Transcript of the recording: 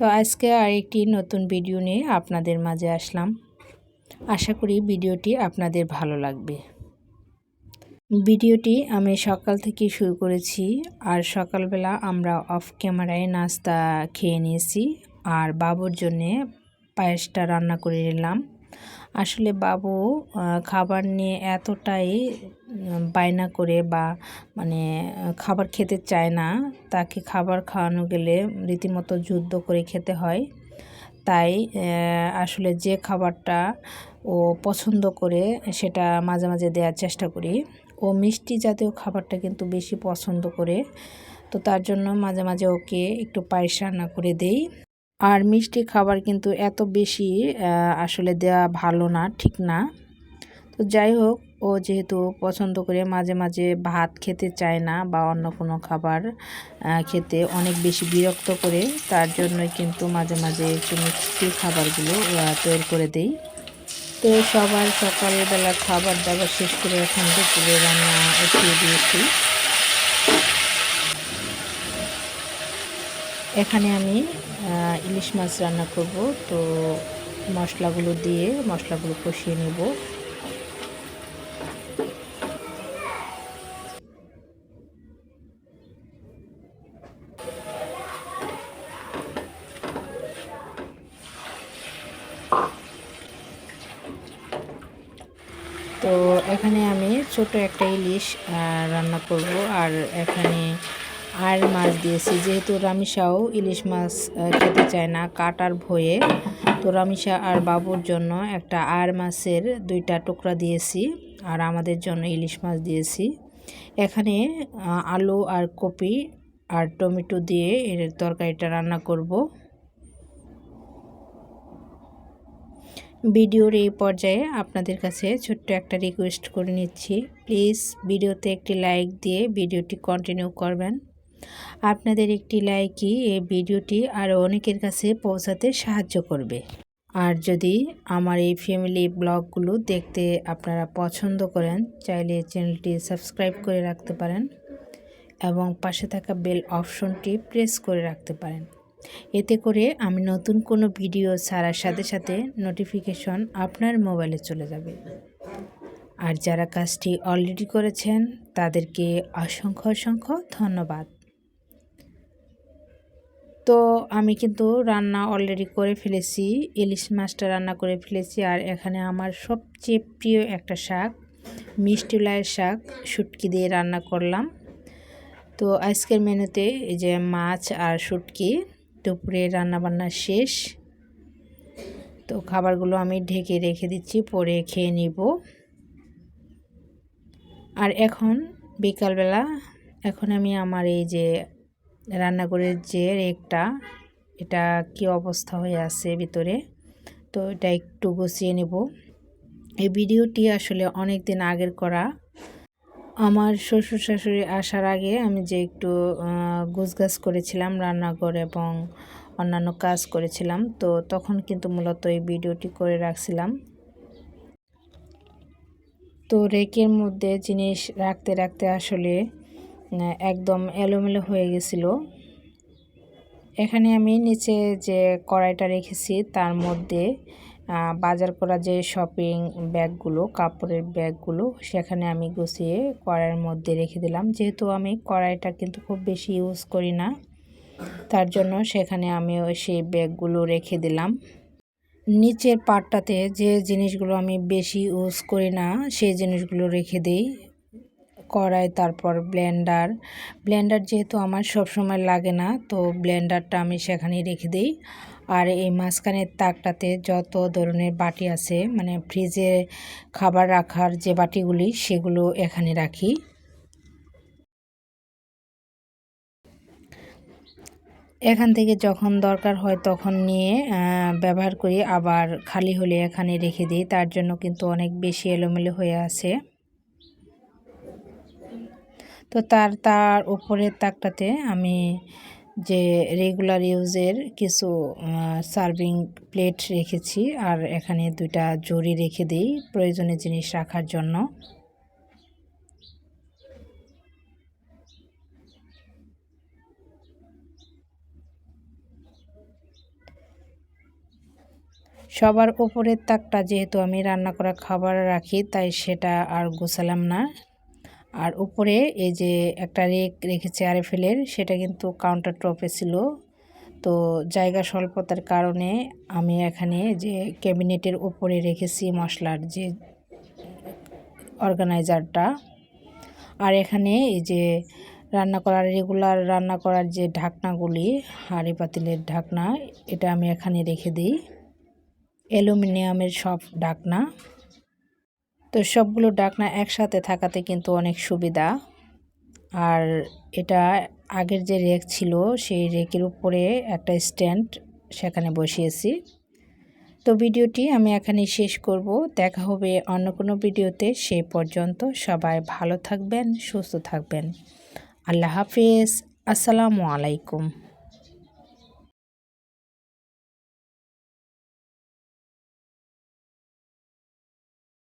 তো আজকে আরেকটি নতুন ভিডিও নিয়ে আপনাদের মাঝে আসলাম। আশা করি ভিডিওটি আপনাদের ভালো লাগবে। ভিডিওটি আমি সকাল থেকে শুরু করেছি আর সকালবেলা আমরা অফ ক্যামেরায় নাস্তা খেয়ে নিয়েছি আর বাবুর জন্যে পায়েসটা রান্না করে নিলাম। আসলে বাবু খাবার নিয়ে এতটাই বায়না করে বা মানে খাবার খেতে চায় না, তাকে খাবার খাওয়ানো গেলে রীতিমতো যুদ্ধ করে খেতে হয়। তাই আসলে যে খাবারটা ও পছন্দ করে সেটা মাঝে মাঝে দেওয়ার চেষ্টা করি। ও মিষ্টি জাতীয় খাবারটা কিন্তু বেশি পছন্দ করে, তো তার জন্য মাঝে মাঝে ওকে একটু পায়েস রান্না করে দেই। আর মিষ্টি খাবার কিন্তু এত বেশি আসলে দেওয়া ভালো না, ঠিক না। তো যাই হোক, ও যেহেতু পছন্দ করে মাঝে মাঝে ভাত খেতে চায় না বা অন্য কোনো খাবার খেতে অনেক বেশি বিরক্ত করে, তার জন্যই কিন্তু মাঝে মাঝে একটু মিষ্টি খাবারগুলো তৈরি করে দেই। তো সবার সকালবেলা খাবার দাবার শেষ করে এখন দুপুরে রান্না উঠিয়ে দিয়েছি। এখানে আমি ইলিশ মাছ রান্না করব, তো মশলাগুলো দিয়ে মশলাগুলো কষিয়ে নেব। তো এখানে আমি ছোট একটা ইলিশ রান্না করব। আর এখানে আর মাছ দিয়েছি। যেহেতু রামিসাও ইলিশ মাছ খেতে চায় না কাটার ভয়ে, তো রামিসা আর বাবুর জন্য একটা আর মাছের দুইটা টুকরা দিয়েছি আর আমাদের জন্য ইলিশ মাছ দিয়েছি। এখানে আলু আর কপি আর টমেটো দিয়ে এর তরকারিটা রান্না করব। ভিডিওর এই পর্যায়ে আপনাদের কাছে ছোট্ট একটা রিকোয়েস্ট করে নিচ্ছি। প্লিজ ভিডিওতে একটি লাইক দিয়ে ভিডিওটি কন্টিনিউ করবেন। আপনাদের একটি লাইকই এই ভিডিওটি আরও অনেকের কাছে পৌঁছাতে সাহায্য করবে। আর যদি আমার এই ফ্যামিলি ব্লগগুলো দেখতে আপনারা পছন্দ করেন, চাইলে চ্যানেলটি সাবস্ক্রাইব করে রাখতে পারেন এবং পাশে থাকা বেল অপশনটি প্রেস করে রাখতে পারেন। এতে করে আমি নতুন কোনো ভিডিও ছাড়ার সাথে সাথে নোটিফিকেশন আপনার মোবাইলে চলে যাবে। আর যারা কাজটি অলরেডি করেছেন, তাদেরকে অসংখ্য অসংখ্য ধন্যবাদ। তো আমি কিন্তু রান্না অলরেডি করে ফেলেছি, ইলিশ মাছটা রান্না করে ফেলেছি, আর এখানে আমার সবচেয়ে প্রিয় একটা শাক, মিষ্টি লাইয়ের শাক, শুটকি দিয়ে রান্না করলাম। তো আজকের মেনুতে এই যে মাছ আর শুটকি দুপুরে রান্নাবান্না শেষ। তো খাবারগুলো আমি ঢেকে রেখে দিচ্ছি, পরে খেয়ে নিব। আর এখন বিকালবেলা, এখন আমি আমার এই যে রান্নাঘরের যে রেকটা, এটা কি অবস্থা হয়ে আছে ভিতরে, তো এটা একটু গুছিয়ে নেব। এই ভিডিওটি আসলে অনেক দিন আগের করা। আমার শ্বশুর শাশুড়ি আসার আগে আমি যে একটু গুছগাছ করেছিলাম, রান্নাঘর এবং অন্যান্য কাজ করেছিলাম, তো তখন কিন্তু মূলত এই ভিডিওটি করে রাখছিলাম। তো রেকের মধ্যে জিনিস রাখতে রাখতে আসলে একদম এলোমেলো হয়ে গেছিল। এখানে আমি নিচে যে কড়াইটা রেখেছি, তার মধ্যে বাজার করা যে শপিং ব্যাগগুলো কাপড়ের ব্যাগগুলো সেখানে আমি গুছিয়ে কড়াইয়ের মধ্যে রেখে দিলাম। যেহেতু আমি কড়াইটা কিন্তু খুব বেশি ইউজ করি না, তার জন্য সেখানে আমি সেই ব্যাগগুলো রেখে দিলাম। নিচের পাটটাতে যে জিনিসগুলো আমি বেশি ইউজ করি না, সেই জিনিসগুলো রেখে দিই। কড়াই, তারপর ব্লেন্ডার ব্লেন্ডার যেহেতু আমার সব সময় লাগে না, তো ব্লেন্ডারটা আমি সেখানেই রেখে দিই। আর এই মাঝখানের তাকটাতে যত ধরনের বাটি আছে মানে ফ্রিজে খাবার রাখার যে বাটিগুলি, সেগুলো এখানে রাখি। এখান থেকে যখন দরকার হয় তখন নিয়ে ব্যবহার করি। আবার খালি হলে এখানে রেখে দিই, তার জন্য কিন্তু অনেক বেশি এলোমেলো হয়ে আছে। তো তার তার উপরের তাকটাতে আমি যে রেগুলার ইউজের কিছু সার্ভিং প্লেট রেখেছি আর এখানে দুইটা জড়ি রেখে দিই প্রয়োজনীয় জিনিস রাখার জন্য। সবার উপরের তাকটা যেহেতু আমি রান্না করা খাবার রাখি, তাই সেটা আর গোছালাম না। আর উপরে এই যে একটা রেক রেখেছে আর আরএফএলের, সেটা কিন্তু কাউন্টার টপে ছিল। তো জায়গা স্বল্পতার কারণে আমি এখানে যে ক্যাবিনেটের উপরে রেখেছি মশলার যে অর্গানাইজারটা। আর এখানে এই যে রান্না করার, রেগুলার রান্না করার যে ঢাকনাগুলি, হাঁড়ি পাতিলের ঢাকনা, এটা আমি এখানে রেখে দিই। অ্যালুমিনিয়ামের সব ঢাকনা। তো সবগুলো ডাকনা একসাথে থাকাতে কিন্তু অনেক সুবিধা। আর এটা আগের যে রেক ছিল, সেই রেকের উপরে একটা স্ট্যান্ড সেখানে বসিয়েছি। তো ভিডিওটি আমি এখানে শেষ করব। দেখা হবে অন্য কোনো ভিডিওতে। সেই পর্যন্ত সবাই ভালো থাকবেন, সুস্থ থাকবেন। আল্লাহ হাফিজ। আসসালামু আলাইকুম।